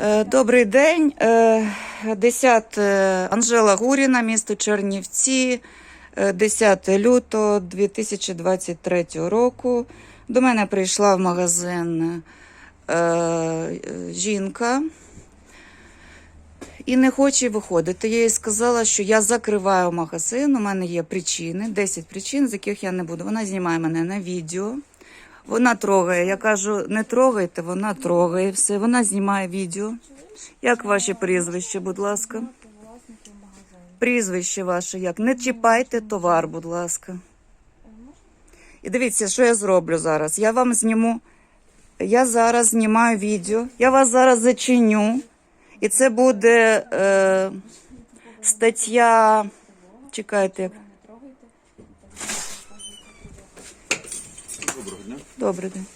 Е, Добрий день. Е, 10 е, Анжела Гуріна, місто Чернівці, е, 10 лютого 2023 року. До мене прийшла в магазин е, е, жінка і не хоче виходити. Я їй сказала, що я закриваю магазин. У мене є причини, 10 причин, з яких я не буду. Вона знімає мене на відео. Вона трогає. Я кажу, не трогайте, вона трогає все. Вона знімає відео. Як ваше прізвище, будь ласка? Прізвище ваше як? Не чіпайте товар, будь ласка. І дивіться, що я зроблю зараз. Я вам зніму. Я зараз знімаю відео. Я вас зараз зачиню. І це буде е, стаття. Чекайте. як- Доброго дня. Добрий день.